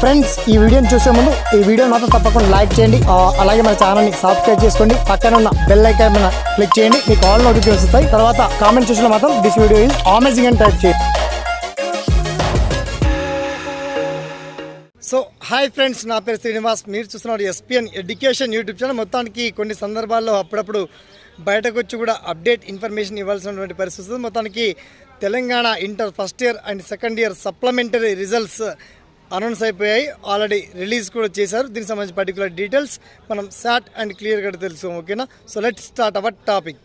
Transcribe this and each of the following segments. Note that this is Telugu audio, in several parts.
ఫ్రెండ్స్ ఈ వీడియోని చూసే ముందు ఈ వీడియో మాత్రం తప్పకుండా లైక్ చేయండి. అలాగే మన ఛానల్ని సబ్స్క్రైబ్ చేసుకోండి. పక్కన ఉన్న బెల్ ఐకాన్ మీద క్లిక్ చేయండి. మీకు ఆల్ నోటిఫికేషన్ వస్తాయి. తర్వాత కామెంట్ చూసిన మాత్రం దిస్ వీడియో ఈజ్ అమేజింగ్ అని టైప్ చేయండి. సో హాయ్ ఫ్రెండ్స్ నా పేరు శ్రీనివాస్. మీరు చూస్తున్నారు ఎస్పిఎన్ ఎడ్యుకేషన్ యూట్యూబ్ ఛానల్ మొత్తానికి కొన్ని సందర్భాల్లో అప్పుడప్పుడు బయటకు వచ్చి కూడా అప్డేట్ ఇన్ఫర్మేషన్ ఇవ్వాల్సినటువంటి పరిస్థితి మొత్తానికి Telangana inter first year and second year supplementary results announce అయిపోయాయి. ఆల్రెడీ రిలీజ్ కూడా చేశారు. దీనికి సంబంధించి పర్టికులర్ డీటెయిల్స్ మనం షార్ట్ అండ్ క్లియర్గా తెలుసు ఓకేనా so let start our topic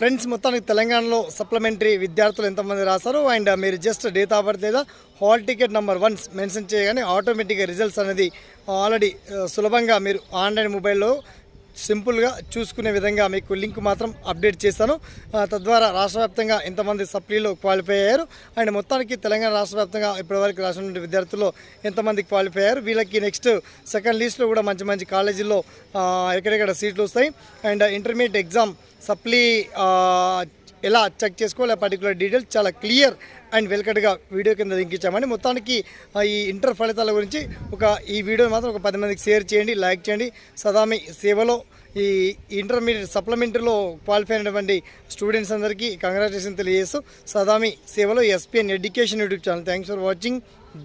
friends మొత్తానికి తెలంగాణలో సప్లిమెంటరీ విద్యార్థులు ఎంతమంది రాశారు? అండ్ uh, మీరు జస్ట్ డేట్ ఆఫ్ బర్త్ లేదా hall ticket number once mention చేయగానే ఆటోమేటిక్గా రిజల్ట్స్ అనేది ఆల్రెడీ uh, సులభంగా మీరు ఆన్లైన్ మొబైల్లో సింపుల్గా చూసుకునే విధంగా మీకు లింక్ మాత్రం అప్డేట్ చేశాను. తద్వారా రాష్ట్ర వ్యాప్తంగా ఎంతమంది సప్లీలో క్వాలిఫై అయ్యారు? అండ్ మొత్తానికి తెలంగాణ రాష్ట్ర వ్యాప్తంగా ఇప్పటివరకు రాసినటువంటి విద్యార్థుల్లో ఎంతమంది క్వాలిఫై అయ్యారు? వీళ్ళకి నెక్స్ట్ సెకండ్ లిస్ట్లో కూడా మంచి మంచి కాలేజీల్లో ఎక్కడెక్కడ సీట్లు వస్తాయి? అండ్ ఇంటర్మీడియట్ ఎగ్జామ్ సప్లీ ఎలా చెక్ చేసుకోవాలి పర్టికులర్ డీటెయిల్స్ చాలా క్లియర్ అండ్ వెల్కట్గా వీడియో కింద లింక్ మొత్తానికి ఈ ఇంటర్ ఫలితాల గురించి ఒక ఈ వీడియో మాత్రం ఒక పది మందికి షేర్ చేయండి లైక్ చేయండి. సదామి సేవలో ఈ ఇంటర్మీడియట్ సప్లిమెంటరీలో క్వాలిఫై అయినటువంటి స్టూడెంట్స్ అందరికీ కంగ్రాచులేషన్ తెలియజేస్తూ సదామి సేవలో SPN education YouTube channel thanks for watching జై